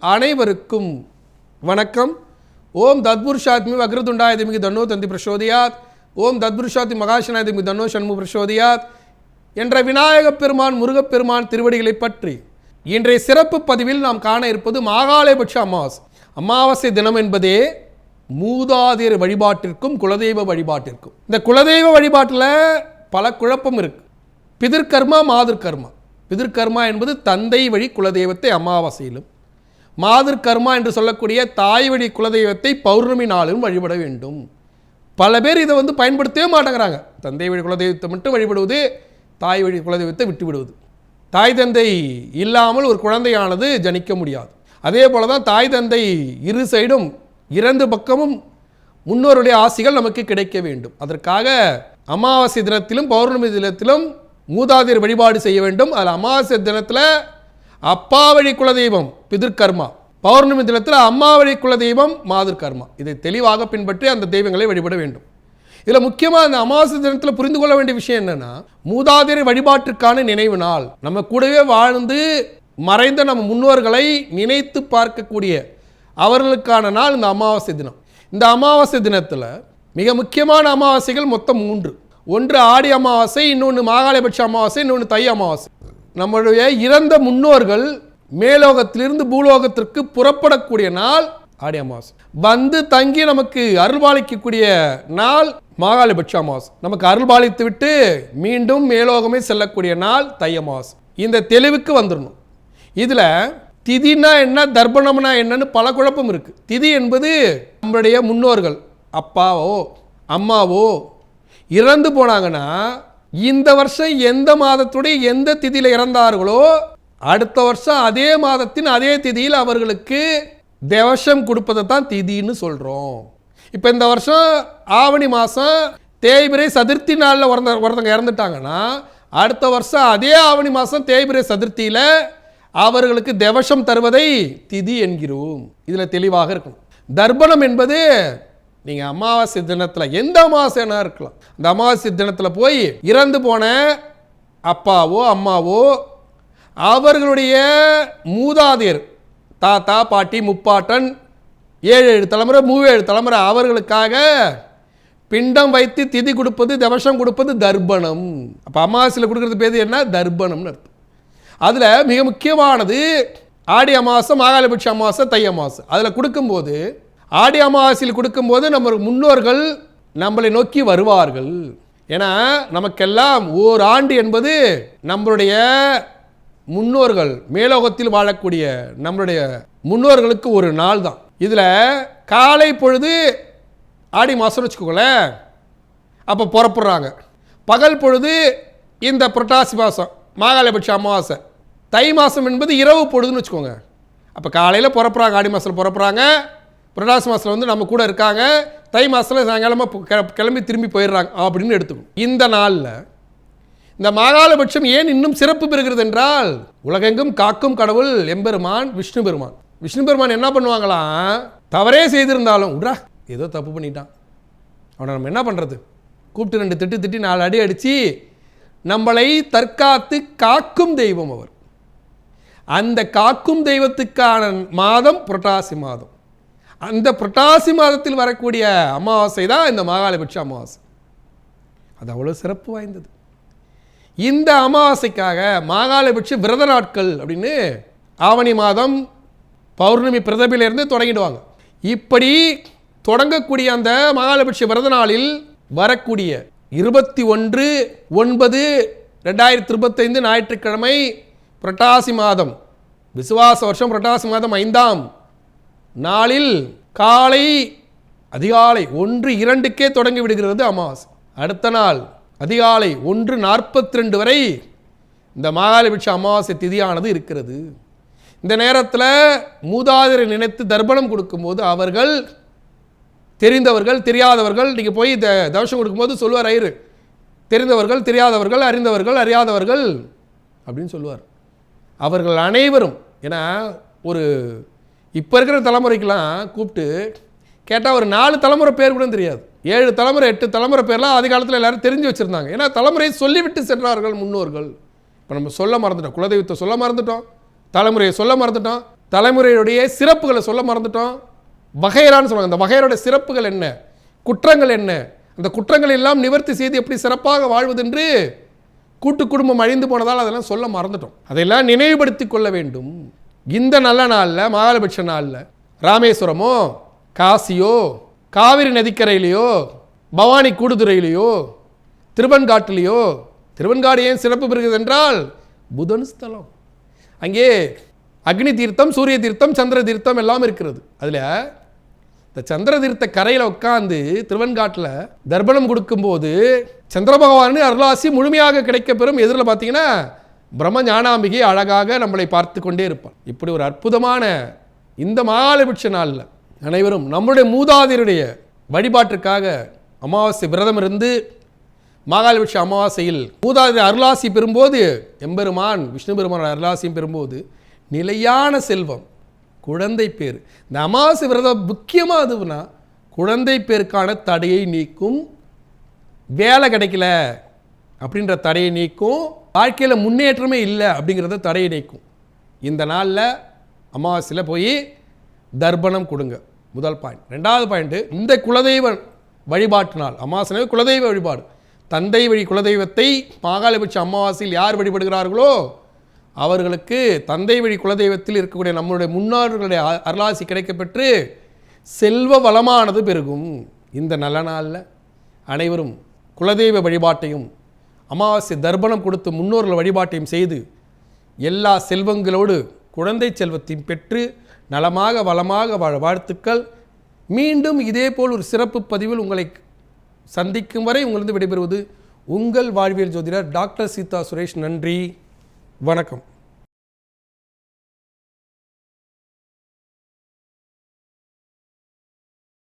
அனைவருக்கும் வணக்கம். ஓம் தத்புருஷாத்மி வக்ரதுண்டாயதிமிகி தன்னோ தந்தி பிரசோதியாத். ஓம் தத்புருஷாத்தி மகாசனாயதிமிகி தன்னோ சண்மு பிரசோதியாத். என்ற விநாயகப் பெருமான் முருகப்பெருமான் திருவடிகளை பற்றி இன்றைய சிறப்பு பதிவில் நாம் காண இருப்பது மாகாலயபட்ச அமாவாசை. அமாவாசை தினம் என்பதே மூதாதையர் வழிபாட்டிற்கும் குலதெய்வ வழிபாட்டிற்கும். இந்த குலதெய்வ வழிபாட்டில் பல குழப்பம் இருக்கு. பிதிர்கர்மா மாதிர்கர்மா பிதிர்கர்மா என்பது தந்தை வழி குலதெய்வத்தை அமாவாசையிலும் மாதிர்கர்மா என்று சொல்லக்கூடிய தாய் வழி குலதெய்வத்தை பௌர்ணமி நாளும் வழிபட வேண்டும். பல பேர் இதை வந்து பயன்படுத்தவே மாட்டேங்கிறாங்க. தந்தை வழி குலதெய்வத்தை மட்டும் வழிபடுவது தாய் வழி குலதெய்வத்தை விட்டுவிடுவது. தாய் தந்தை இல்லாமல் ஒரு குழந்தையானது ஜனிக்க முடியாது. அதே போல தான் தாய் தந்தை இரு சைடும் இரண்டு பக்கமும் முன்னோருடைய ஆசிகள் நமக்கு கிடைக்க வேண்டும். அதற்காக அமாவாசை தினத்திலும் பௌர்ணமி தினத்திலும் மூதாதையர் வழிபாடு செய்ய வேண்டும். அதில் அமாவாசை தினத்தில் அப்பா வழி குலதெய்வம் பிதிர்கர்மா பௌர்ணமி தினத்தில் அம்மா வழி குலதெய்வம் மாதிர்கர்மா இதை தெளிவாக பின்பற்றி அந்த தெய்வங்களை வழிபட வேண்டும். இதில் முக்கியமாக அந்த அமாவாசை தினத்தில் புரிந்து கொள்ள வேண்டிய விஷயம் என்னென்னா மூதாதையர் வழிபாட்டிற்கான நினைவு நாள். நம்ம கூடவே வாழ்ந்து மறைந்த நம்ம முன்னோர்களை நினைத்து பார்க்கக்கூடிய அவர்களுக்கான நாள் இந்த அமாவாசை தினம். இந்த அமாவாசை தினத்தில் மிக முக்கியமான அமாவாசைகள் மொத்தம் மூன்று. ஒன்று ஆடி அமாவாசை இன்னொன்று மாகாளபட்ச அமாவாசை இன்னொன்று தை அமாவாசை. நம்மளுடைய இறந்த முன்னோர்கள் மேலோகத்திலிருந்து பூலோகத்திற்கு புறப்படக்கூடிய நாள் ஆடி அமாவாசை. வந்து தங்கி நமக்கு அருள்பாலிக்கக்கூடிய நாள் மாகாளிபட்ச அமாவாசை. நமக்கு அருள்பாலித்து விட்டு மீண்டும் மேலோகமே செல்லக்கூடிய நாள் தை அமாவாசை. இந்த தெளிவுக்கு வந்துடணும் இதில் திதினா என்ன தர்ப்பணம்னா என்னன்னு பல குழப்பம் இருக்குது திதி என்பது நம்மளுடைய முன்னோர்கள் அப்பாவோ அம்மாவோ இறந்து போனாங்கன்னா இந்த வருஷம் எந்த மாதத்துடைய எந்த திதியில் இறந்தார்களோ அடுத்த வருஷம் அதே மாதத்தின் அதே திதியில் அவர்களுக்கு தேவசம் கொடுப்பதை தான் திதின்னு சொல்கிறோம் இப்போ இந்த வருஷம் ஆவணி மாதம் தேய்பிரை சதுர்த்தி நாளில் ஒருந்த ஒருத்தவங்க இறந்துட்டாங்கன்னா அடுத்த வருஷம் அதே ஆவணி மாதம் தேய்பிரை சதுர்த்தியில் அவர்களுக்கு தேவசம் தருவதை திதி என்கிறோம். இதில் தெளிவாக இருக்கும் தர்ப்பணம் என்பது நீங்கள் அமாவாசை தினத்தில் எந்த அமாவாசைனா இருக்கலாம். அந்த அமாவாசை தினத்தில் போய் இறந்து போன அப்பாவோ அம்மாவோ அவர்களுடைய மூதாதையர் தாத்தா பாட்டி முப்பாட்டன் ஏழு ஏழு தலைமுறை மூவேழு தலைமுறை அவர்களுக்காக பிண்டம் வைத்து திதி கொடுப்பது தவசம் கொடுப்பது தர்ப்பணம். அப்போ அமாவாசையில் கொடுக்கறது பேர் என்ன? தர்ப்பணம்னு அர்த்தம். அதில் மிக முக்கியமானது ஆடி அமாவாசை மாகாளபட்ச அமாவாசை தை அமாவாசை. அதில் கொடுக்கும்போது ஆடி அமாவாசையில் கொடுக்கும்போது நம்ம முன்னோர்கள் நம்மளை நோக்கி வருவார்கள். ஏன்னா நமக்கெல்லாம் ஓர் ஆண்டு என்பது நம்மளுடைய முன்னோர்கள் மேலோகத்தில் வாழக்கூடிய நம்மளுடைய முன்னோர்களுக்கு ஒரு நாள் தான். இதில் காலை பொழுது ஆடி மாதம்னு வச்சுக்கோங்களேன் அப்போ புறப்படுறாங்க. பகல் பொழுது இந்த புரட்டாசி மாதம் மாகாளபட்ச அமாவாசை. தை மாதம் என்பது இரவு பொழுதுன்னு வச்சுக்கோங்க. அப்போ காலையில் புறப்புறாங்க ஆடி மாதத்தில் புறப்புறாங்க புரட்டாசி மாதத்தில் வந்து நம்ம கூட இருக்காங்க. தை மாதத்தில் சாயங்காலமாக கிளம்பி திரும்பி போயிடுறாங்க அப்படின்னு எடுத்துக்கணும். இந்த நாளில் இந்த மாகாளபட்சம் ஏன் இன்னும் சிறப்பு பெறுகிறது என்றால் உலகெங்கும் காக்கும் கடவுள் எம்பெருமான் விஷ்ணு பெருமான். விஷ்ணு பெருமான் என்ன பண்ணுவாங்களாம் தவறே செய்திருந்தாலும் உட்ரா ஏதோ தப்பு பண்ணிட்டான். அவனை நம்ம என்ன பண்ணுறது கூப்பிட்டு ரெண்டு திட்டு திட்டி நாலு அடி அடித்து நம்மளை தற்காத்து காக்கும் தெய்வம் அவர். அந்த காக்கும் தெய்வத்துக்கான மாதம் புரட்டாசி மாதம். அந்த புரட்டாசி மாதத்தில் வரக்கூடிய அமாவாசை தான் இந்த மாகாளபட்ச அமாவாசை. அது அவ்வளோ சிறப்பு வாய்ந்தது. இந்த அமாவாசைக்காக மாகாளபட்ச விரத நாட்கள் அப்படின்னு ஆவணி மாதம் பௌர்ணமி பிரதபிலிருந்து தொடங்கிடுவாங்க. இப்படி தொடங்கக்கூடிய அந்த மகாலபட்ச விரத நாளில் வரக்கூடிய இருபத்தி ஒன்று ஒன்பது ரெண்டாயிரத்தி இருபத்தைந்து ஞாயிற்றுக்கிழமை புரட்டாசி மாதம் விசுவாச வருஷம் புரட்டாசி மாதம் ஐந்தாம் நாளில் காலை அதிகாலை ஒன்று இரண்டுக்கே தொடங்கி விடுகிறது அமாவாசை அடுத்த நாள் அதிகாலை ஒன்று நாற்பத்தி ரெண்டு வரை இந்த மாகாளிபட்ச அமாவாசை திதியானது இருக்கிறது. இந்த நேரத்தில் மூதாதிரை நினைத்து தர்ப்பணம் கொடுக்கும்போது அவர்கள் தெரிந்தவர்கள் தெரியாதவர்கள் நீங்கள் போய் த தவசம் கொடுக்கும்போது சொல்லுவார் ஐயரு தெரிந்தவர்கள் தெரியாதவர்கள் அறிந்தவர்கள் அறியாதவர்கள் அப்படின்னு சொல்லுவார். அவர்கள் அனைவரும் ஏன்னா ஒரு இப்போ இருக்கிற தலைமுறைக்கெலாம் கூப்பிட்டு கேட்டால் ஒரு நாலு தலைமுறை பேர் கூட தெரியாது. ஏழு தலைமுறை எட்டு தலைமுறை பேர்லாம் ஆதி காலத்தில் எல்லோரும் தெரிஞ்சு வச்சுருந்தாங்க. ஏன்னா தலைமுறையை சொல்லிவிட்டு சென்றார்கள் முன்னோர்கள். இப்போ நம்ம சொல்ல மறந்துட்டோம். குலதெய்வத்தை சொல்ல மறந்துட்டோம். தலைமுறையை சொல்ல மறந்துட்டோம். தலைமுறையுடைய சிறப்புகளை சொல்ல மறந்துட்டோம். வகையரான்னு சொல்லுவாங்க. அந்த வகையரோட சிறப்புகள் என்ன? குற்றங்கள் என்ன? அந்த குற்றங்கள் எல்லாம் நிவர்த்தி செய்து எப்படி சிறப்பாக வாழ்வதென்று கூட்டு குடும்பம் அழிந்து போனதால் அதெல்லாம் சொல்ல மறந்துட்டோம். அதையெல்லாம் நினைவுபடுத்தி கொள்ள வேண்டும். இந்த நல்ல நாளில் மகாலபட்ச நாளில் ராமேஸ்வரமோ காசியோ காவிரி நதிக்கரையிலையோ பவானி கூடுதுறையிலையோ திருவன்காட்டிலையோ திருவன்காடு ஏன் சிறப்பு பெறுகிறது என்றால் புதன் ஸ்தலம். அங்கே அக்னி தீர்த்தம் சூரிய தீர்த்தம் சந்திர தீர்த்தம் எல்லாம் இருக்கிறது. அதில் இந்த சந்திர தீர்த்த கரையில் உட்காந்து திருவன்காட்டில் தர்ப்பணம் கொடுக்கும்போது சந்திர பகவானின் அருளாசி முழுமையாக கிடைக்கப்பெறும் எதிரில் பார்த்தீங்கன்னா பிரம்ம ஞானாம்பிகை அழகாக நம்மளை பார்த்து கொண்டே இருப்பார் இப்படி ஒரு அற்புதமான இந்த மகாலபிட்ச நாளில் அனைவரும் நம்முடைய மூதாதையருடைய வழிபாட்டிற்காக அமாவாசை விரதம் இருந்து மாகாலபிட்ச அமாவாசையில் மூதாதையர் அருளாசி பெறும்போது எம்பெருமான் விஷ்ணு பெருமான அருளாசியும் பெறும்போது நிலையான செல்வம் குழந்தை பேர். இந்த அமாவாசை விரதம் முக்கியமாக அதுனா குழந்தை பேருக்கான தடையை நீக்கும் வேலை கிடைக்கல அப்படின்ற தடையை நீக்கும் வாழ்க்கையில் முன்னேற்றமே இல்லை அப்படிங்கிறத தடையை இந்த நாளில் அமாவாசையில் போய் தர்ப்பணம் கொடுங்க. முதல் பாயிண்ட் ரெண்டாவது பாயிண்ட்டு இந்த குலதெய்வ வழிபாட்டு நாள். அமாவாசை குலதெய்வ வழிபாடு. தந்தை வழி குலதெய்வத்தை மாகாளபட்ச அமாவாசையில் யார் வழிபடுகிறார்களோ அவர்களுக்கு தந்தை வழி குலதெய்வத்தில் இருக்கக்கூடிய நம்மளுடைய முன்னோர்களுடைய அ- அருளாசி கிடைக்கப்பெற்று செல்வ வளமானது பெருகும். இந்த நல்ல நாளில் அனைவரும் குலதெய்வ வழிபாட்டையும் அமாவாசை தர்ப்பணம் கொடுத்து முன்னோர்கள் வழிபாட்டையும் செய்து எல்லா செல்வங்களோடு குழந்தை செல்வத்தையும் பெற்று நலமாக வளமாக வாழ வாழ்த்துக்கள். மீண்டும் இதேபோல் ஒரு சிறப்பு பதிவில் உங்களை சந்திக்கும் வரை உங்களிருந்து விடைபெறுவது உங்கள் வாழ்வியல் ஜோதிடர் டாக்டர் சீதா சுரேஷ். நன்றி. வணக்கம்.